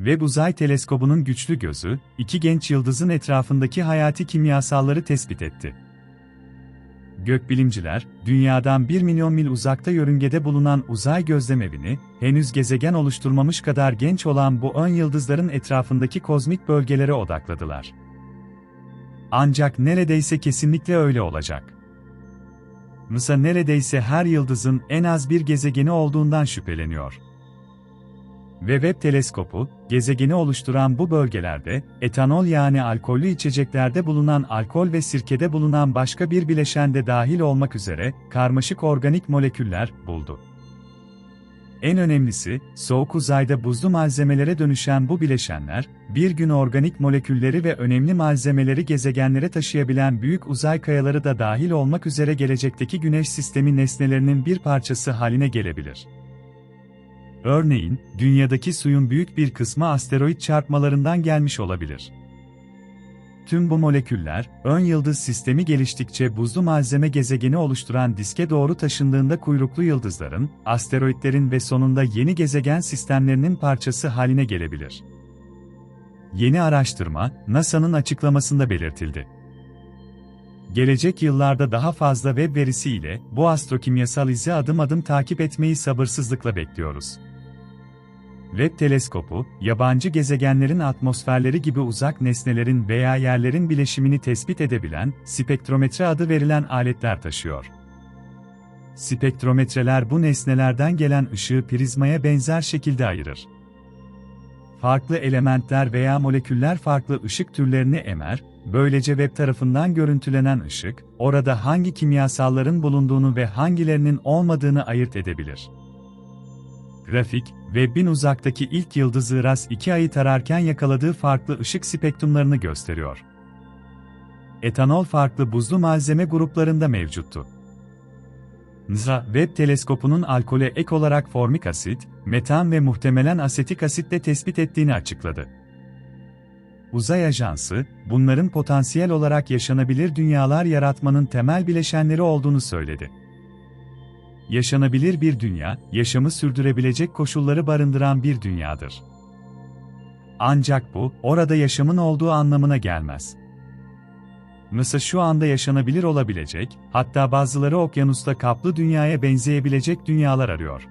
Webb Uzay Teleskobu'nun güçlü gözü, iki genç yıldızın etrafındaki hayati kimyasalları tespit etti. Gökbilimciler, dünyadan 1 milyon mil uzakta yörüngede bulunan uzay gözlemevini, henüz gezegen oluşturmamış kadar genç olan bu ön yıldızların etrafındaki kozmik bölgelere odakladılar. Ancak neredeyse kesinlikle öyle olacak. NASA neredeyse her yıldızın en az bir gezegeni olduğundan şüpheleniyor. Ve Webb teleskopu, gezegeni oluşturan bu bölgelerde, etanol yani alkollü içeceklerde bulunan alkol ve sirkede bulunan başka bir bileşen de dahil olmak üzere, karmaşık organik moleküller buldu. En önemlisi, soğuk uzayda buzlu malzemelere dönüşen bu bileşenler, bir gün organik molekülleri ve önemli malzemeleri gezegenlere taşıyabilen büyük uzay kayaları da dahil olmak üzere gelecekteki güneş sistemi nesnelerinin bir parçası haline gelebilir. Örneğin, dünyadaki suyun büyük bir kısmı asteroid çarpmalarından gelmiş olabilir. Tüm bu moleküller, ön yıldız sistemi geliştikçe buzlu malzeme gezegeni oluşturan diske doğru taşındığında kuyruklu yıldızların, asteroidlerin ve sonunda yeni gezegen sistemlerinin parçası haline gelebilir. Yeni araştırma, NASA'nın açıklamasında belirtildi. Gelecek yıllarda daha fazla web verisi ile bu astrokimyasal izi adım adım takip etmeyi sabırsızlıkla bekliyoruz. Webb teleskopu, yabancı gezegenlerin atmosferleri gibi uzak nesnelerin veya yerlerin bileşimini tespit edebilen, spektrometre adı verilen aletler taşıyor. Spektrometreler bu nesnelerden gelen ışığı prizmaya benzer şekilde ayırır. Farklı elementler veya moleküller farklı ışık türlerini emer, böylece web tarafından görüntülenen ışık, orada hangi kimyasalların bulunduğunu ve hangilerinin olmadığını ayırt edebilir. Grafik, Webb'in uzaktaki ilk yıldızı RAS 2 ayı tararken yakaladığı farklı ışık spektrumlarını gösteriyor. Etanol farklı buzlu malzeme gruplarında mevcuttu. NSA, Webb teleskopunun alkole ek olarak formik asit, metan ve muhtemelen asetik asit de tespit ettiğini açıkladı. Uzay Ajansı, bunların potansiyel olarak yaşanabilir dünyalar yaratmanın temel bileşenleri olduğunu söyledi yaşanabilir bir dünya, yaşamı sürdürebilecek koşulları barındıran bir dünyadır. Ancak bu, orada yaşamın olduğu anlamına gelmez. NASA şu anda yaşanabilir olabilecek, hatta bazıları okyanusta kaplı dünyaya benzeyebilecek dünyalar arıyor.